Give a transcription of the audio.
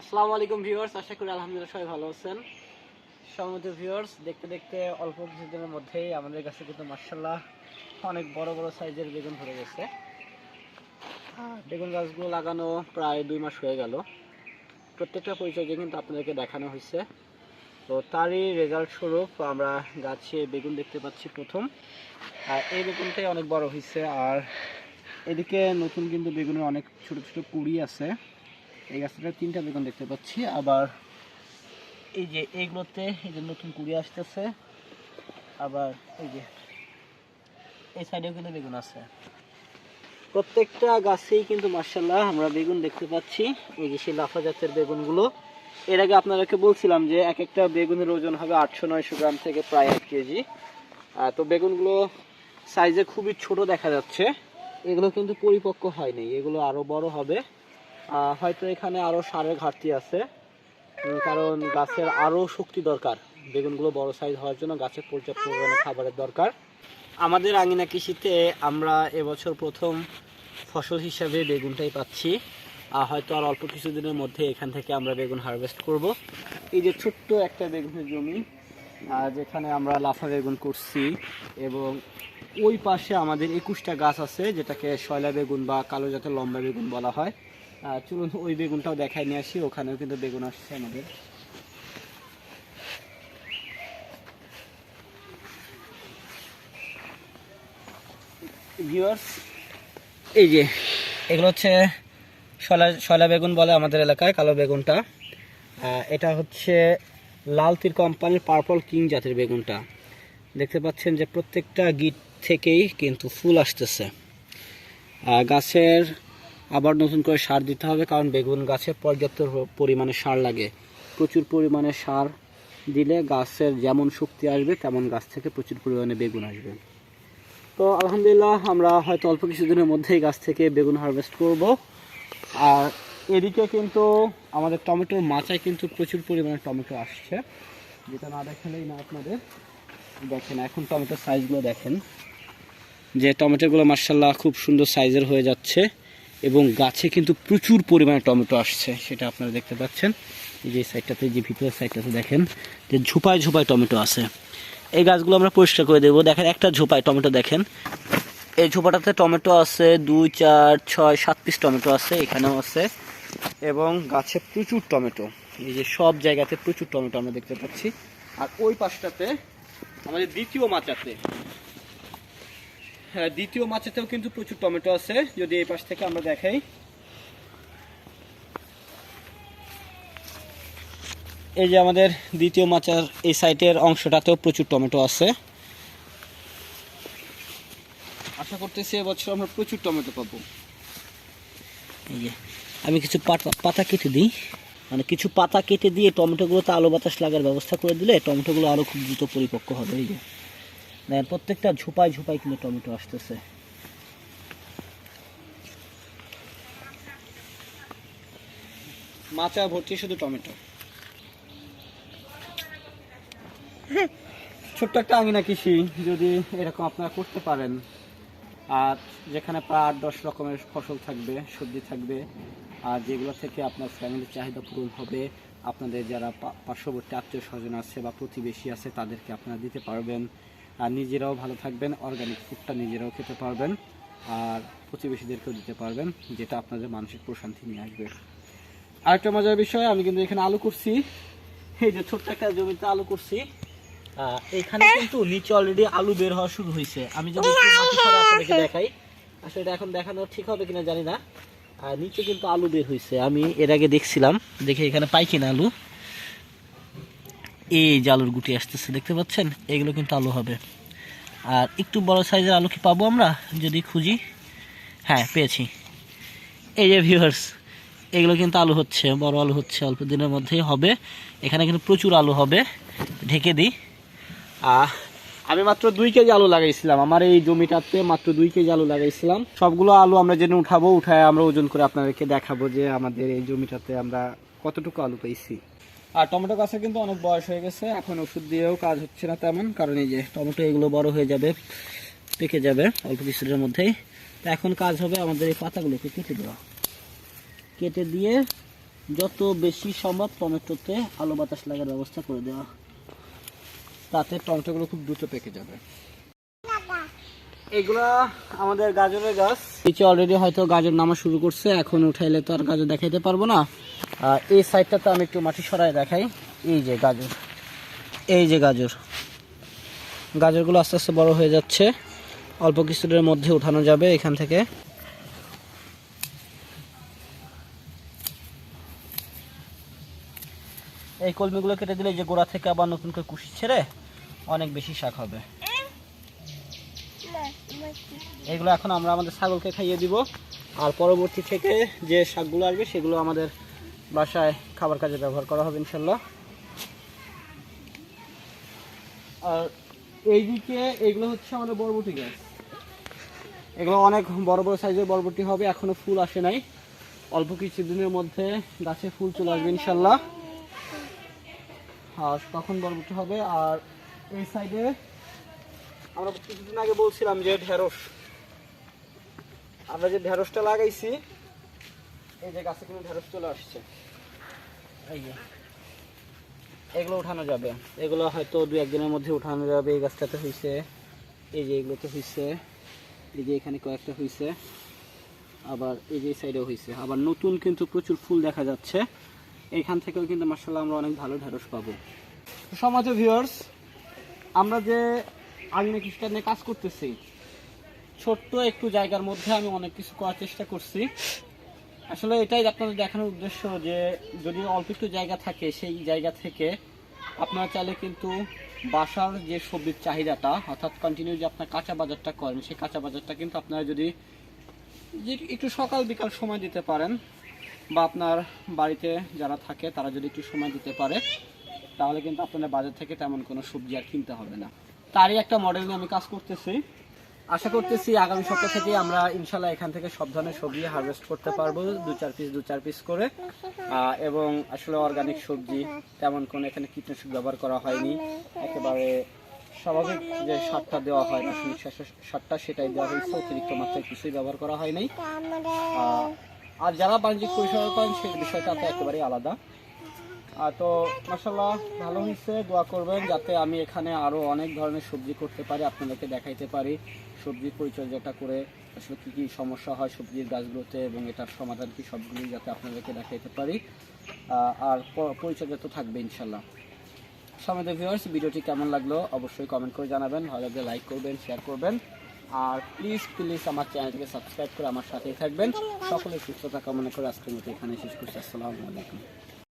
আসসালামু আলাইকুম ভিউয়ার্স, আশা করি আলহামদুলিল্লাহ সবাই ভালো আছেন। সম্মত ভিউয়ার্স, দেখতে দেখতে অল্প কিছুদিনের মধ্যেই আমাদের কাছে কিন্তু মার্শাল্লাহ অনেক বড় বড় সাইজের বেগুন ধরে গেছে। বেগুন গাছগুলো লাগানো প্রায় দুই মাস হয়ে গেল। প্রত্যেকটা পরিচর্যা কিন্তু আপনাদেরকে দেখানো হয়েছে। তো তারই রেজাল্ট স্বরূপ আমরা গাছে বেগুন দেখতে পাচ্ছি প্রথম। আর এই বেগুনটাই অনেক বড় হয়েছে। আর এদিকে নতুন কিন্তু বেগুনের অনেক ছোট ছোট কুড়ি আছে। এই গাছটা তিনটা বেগুন দেখতে পাচ্ছি। আবার এই যে এইগুলোতে এই যে নতুন কুড়ি আসতেছে। আবার এই যে এই সাইডেও কিন্তু বেগুন আছে। প্রত্যেকটা গাছেই কিন্তু মার্শাল্লাহ আমরা বেগুন দেখতে পাচ্ছি। এই যে সেই লাফা জাতের বেগুনগুলো। এর আগে আপনাদেরকে বলছিলাম যে এক একটা বেগুনের ওজন হবে আটশো নয়শো গ্রাম থেকে প্রায় এক কেজি। তো বেগুনগুলো সাইজে খুবই ছোট দেখা যাচ্ছে। এগুলো কিন্তু পরিপক্ক হয়নি এগুলো আরও বড় হবে। হয়তো এখানে আরও সারের ঘাটতি আছে। কারণ গাছের আরও শক্তি দরকার। বেগুনগুলো বড় সাইজ হওয়ার জন্য গাছের পর্যাপ্ত পরিমাণে খাবারের দরকার। আমাদের আঙিনা কৃষিতে আমরা এবছর প্রথম ফসল হিসাবে বেগুনটাই পাচ্ছি। আর হয়তো আর অল্প কিছুদিনের মধ্যে এখান থেকে আমরা বেগুন হারভেস্ট করব। এই যে ছোট্ট একটা বেগুনের জমি যেখানে আমরা লাফা বেগুন করছি এবং ওই পাশে আমাদের একুশটা গাছ আছে, যেটাকে শয়লা বেগুন বা কালো জাতের লম্বা বেগুন বলা হয়। চলুন ওই বেগুনটাও দেখায় নিয়ে আসি, ওখানেও কিন্তু বেগুন আসছে আমাদের। এই যে, এগুলো হচ্ছে শলা শলা বেগুন বলে আমাদের এলাকায়, কালো বেগুনটা। এটা হচ্ছে লাল তীর কোম্পানির পার্পল কিং জাতের বেগুনটা। দেখতে পাচ্ছেন যে প্রত্যেকটা গিট থেকেই কিন্তু ফুল আসতেছে। গাছের আবার নতুন করে সার দিতে হবে, কারণ বেগুন গাছে পর্যাপ্ত পরিমাণে সার লাগে। প্রচুর পরিমাণে সার দিলে গাছের যেমন শক্তি আসবে, তেমন গাছ থেকে প্রচুর পরিমাণে বেগুন আসবে। তো আলহামদুলিল্লাহ, আমরা হয়তো অল্প কিছুদিনের মধ্যেই গাছ থেকে বেগুন হারভেস্ট করব। আর এদিকে কিন্তু আমাদের টমেটোর মাচায় কিন্তু প্রচুর পরিমাণে টমেটো আসছে। যেটা না দেখালেই না আপনাদের। দেখেন, এখন টমেটোর সাইজগুলো দেখেন। যে টমেটোগুলো মার্শাল্লাহ খুব সুন্দর সাইজের হয়ে যাচ্ছে এবং গাছে কিন্তু প্রচুর পরিমাণে টমেটো আসছে, সেটা আপনারা দেখতে পাচ্ছেন। এই যে সাইডটাতে যে ভিতরের সাইডটাতে দেখেন, যে ঝোপায় ঝোপায় টমেটো আছে। এই গাছগুলো আমরা পরিষ্কার করে দেবো। দেখেন, একটা ঝোপায় টমেটো দেখেন। এই ঝোপাটাতে টমেটো আছে, দুই, চার, ছয়, সাত পিস টমেটো আছে, এখানেও আছে। এবং গাছে প্রচুর টমেটো। এই যে সব জায়গাতে প্রচুর টমেটো আমরা দেখতে পাচ্ছি। আর ওই পাশটাতে আমাদের দ্বিতীয় মাচাতে হ্যাঁ দ্বিতীয় মাচাতেও কিন্তু প্রচুর টমেটো আছে। যদি এই পাশ থেকে আমরা দেখাই। এই যে আমাদের দ্বিতীয় মাচার এই সাইটের অংশটাতেও প্রচুর টমেটো আছে। আশা করতেছি এবছর আমরা প্রচুর টমেটো পাবো। এই যে আমি কিছু পাতা পাতা কেটে দিই। মানে কিছু পাতা কেটে দিয়ে টমেটোগুলোতে আলো বাতাস লাগার ব্যবস্থা করে দিলে টমেটোগুলো আরও খুব দ্রুত পরিপক্ক হবে এই যে। দেখেন প্রত্যেকটা ঝোপায় ঝোপায় কিন্তু টমেটো আসতেছে। মাচা ভর্তি শুধু টমেটো। ছোট্ট একটা আঙিনা কৃষি যদি এরকম আপনারা করতে পারেন। আর যেখানে প্রায় আট, দশ রকমের ফসল থাকবে, সবজি থাকবে, আর যেগুলো থেকে আপনার ফ্যামিলির চাহিদা পূরণ হবে, আপনাদের যারা পার্শ্ববর্তী আত্মীয় স্বজন আছে বা প্রতিবেশী আছে, তাদেরকে আপনারা দিতে পারবেন। আর নিজেরাও ভালো থাকবেন অর্গানিক ফুডটা নিজেরাও খেতে পারবেন, আর প্রতিবেশীদেরকেও দিতে পারবেন, যেটা আপনাদের মানসিক প্রশান্তি নিয়ে আসবে। আরেকটা মজার বিষয়, আমি কিন্তু এখানে আলু করছি। এই যে ছোট্ট একটা জমিতে আলু করছি। এখানে কিন্তু নিচে অলরেডি আলু বের হওয়া শুরু হয়েছে। আমি যদি আপনাদেরকে দেখাই। আসলে এটা এখন দেখানো ঠিক হবে কিনা জানি না। আর নিচে কিন্তু আলু বের হয়েছে। আমি এর আগে দেখছিলাম দেখে এখানে পাই কিনা আলু। এই যে আলুর গুটি আসতেছে দেখতে পাচ্ছেন? এগুলো কিন্তু আলু হবে। আর একটু বড় সাইজের আলু কি পাবো আমরা? যদি খুঁজি। হ্যাঁ পেয়েছি। এই যে ভিউয়ার্স এগুলো কিন্তু আলু হচ্ছে বড় আলু হচ্ছে অল্প দিনের মধ্যেই হবে। এখানে কিন্তু প্রচুর আলু হবে। ঢেকে দিই। আমি মাত্র দুই কেজি আলু লাগাইছিলাম। আমার এই জমিটাতে মাত্র দুই কেজি আলু লাগাইছিলাম। সবগুলো আলু আমরা যেন উঠাবো, উঠায় আমরা ওজন করে আপনাদেরকে দেখাবো যে আমাদের এই জমিটাতে আমরা কতটুকু আলু পেয়েছি। আর টমেটো গাছের কিন্তু অনেক বয়স হয়ে গেছে। এখন ওষুধ দিয়েও কাজ হচ্ছে না তেমন, কারণ এই যে টমেটো এগুলো বড় হয়ে যাবে, পেকে যাবে অল্প কিছুদিনের মধ্যেই। তো এখন কাজ হবে আমাদের এই পাতাগুলোকে কেটে দেওয়া। কেটে দিয়ে যত বেশি সম্ভব টমেটোতে আলো বাতাস লাগার ব্যবস্থা করে দেওয়া। তাতে টমেটোগুলো খুব দ্রুত পেকে যাবে। এগুলা আমাদের গাজরের গাছ। নিচে অলরেডি হয়তো গাজর নামা শুরু করছে এখন উঠাইলে তো আর গাজর দেখাইতে পারব না। আর এই সাইডটাতে আমি একটু মাটি সরাই দেখাই। এই যে গাজর। এই যে গাজর। গাজরগুলো আস্তে আস্তে বড় হয়ে যাচ্ছে। অল্প কিছুদের মধ্যে উঠানো যাবে এখান থেকে। এই কলমিগুলো কেটে দিলে এই যে গোড়া থেকে আবার নতুন করে কুশি ছেড়ে অনেক বেশি শাক হবে। এগুলো এখন আমরা আমাদের ছাগলকে খাইয়ে দিব। আর পরবর্তী থেকে যে শাকগুলো আসবে, সেগুলো আমাদের বাসায় খাবার কাজে ব্যবহার করা হবে, ইনশাল্লাহ। আর এইদিকে এগুলো হচ্ছে আমাদের বরবটি গাছ। এগুলো অনেক বড় বড় সাইজের বরবটি হবে, এখনও ফুল আসে নাই। অল্প কিছুদিনের মধ্যে গাছে ফুল চলে আসবে, ইনশাল্লাহ। আর তখন বরবটি হবে, আর এই সাইডে আমরা কিছুদিন আগে বলছিলাম যে ঢেঁড়স। আমরা যে ঢেঁড়সটা লাগাইছি এই যে গাছে কিন্তু ঢেঁড়স চলে আসছে। এই যে। এগুলো উঠানো যাবে। এগুলো হয়তো দু একদিনের মধ্যে উঠানো যাবে এই গাছটাতে হয়েছে এই যে এগুলোতে হয়েছে এই যে এখানে কয়েকটা হয়েছে আবার এই যে সাইডেও হয়েছে আবার নতুন কিন্তু প্রচুর ফুল দেখা যাচ্ছে। এইখান থেকেও কিন্তু মার্শাল্লাহ আমরা অনেক ভালো ঢেঁড়স পাবো। সমাজে ভিউয়ার্স আমরা যে আগ্নে কৃষিকাজ নিয়ে কাজ করতেছি, ছোট্ট একটু জায়গার মধ্যে আমি অনেক কিছু করার চেষ্টা করছি। আসলে এটাই আপনাদের দেখানোর উদ্দেশ্য যে, যদি অল্প একটু জায়গা থাকে, সেই জায়গা থেকে আপনারা চাইলে কিন্তু বাসার যে সবজির চাহিদাটা, অর্থাৎ কন্টিনিউ যে আপনার কাঁচা বাজারটা করেন, সেই কাঁচা বাজারটা কিন্তু আপনারা যদি যে একটু সকাল বিকাল সময় দিতে পারেন, বা আপনার বাড়িতে যারা থাকে, তারা যদি একটু সময় দিতে পারে। তাহলে কিন্তু আপনাদের বাজার থেকে তেমন কোনো সবজি আর কিনতে হবে না। তারই একটা মডেল নিয়ে আমি কাজ করতেছি। আশা করতেছি আগামী সপ্তাহ থেকে আমরা ইনশাল্লাহ এখান থেকে সব ধরনের সবজি হারভেস্ট করতে পারব, দু চার পিস দু চার পিস করে। এবং আসলে অর্গানিক সবজি, তেমন কোনো এখানে কীটনাশক ব্যবহার করা হয়নি। একেবারে স্বাভাবিক যে সারটা দেওয়া হয়, রাসায়নিক সারটা সেটাই দেওয়া হয়েছে, অতিরিক্ত মাত্রায় কিছুই ব্যবহার করা হয়নি। আর যারা বাণিজ্যিক পরিষেবা করেন, সেই বিষয়টা তো একেবারেই আলাদা। তো মাসাল্লাহ ভালো হয়েছে, দোয়া করবেন যাতে আমি এখানে আরও অনেক ধরনের সবজি করতে পারি, আপনাদেরকে দেখাইতে পারি, সবজির পরিচর্যাটা করে আসলে কী কী সমস্যা হয় সবজির গাছগুলোতে এবং এটার সমাধান কি সবগুলোই যাতে আপনাদেরকে দেখাইতে পারি। আর পরিচর্যা তো থাকবে ইনশাল্লাহ সমাজে ভিউয়ার্স ভিডিওটি কেমন লাগল অবশ্যই কমেন্ট করে জানাবেন, ভালো লাগলে লাইক করবেন শেয়ার করবেন। আর প্লিজ প্লিজ আমার চ্যানেলটিকে সাবস্ক্রাইব করে আমার সাথেই থাকবেন। সকলের সুস্থতা কামনা করে আজকের মতো এখানে শেষ করছি। আসসালামু আলাইকুম।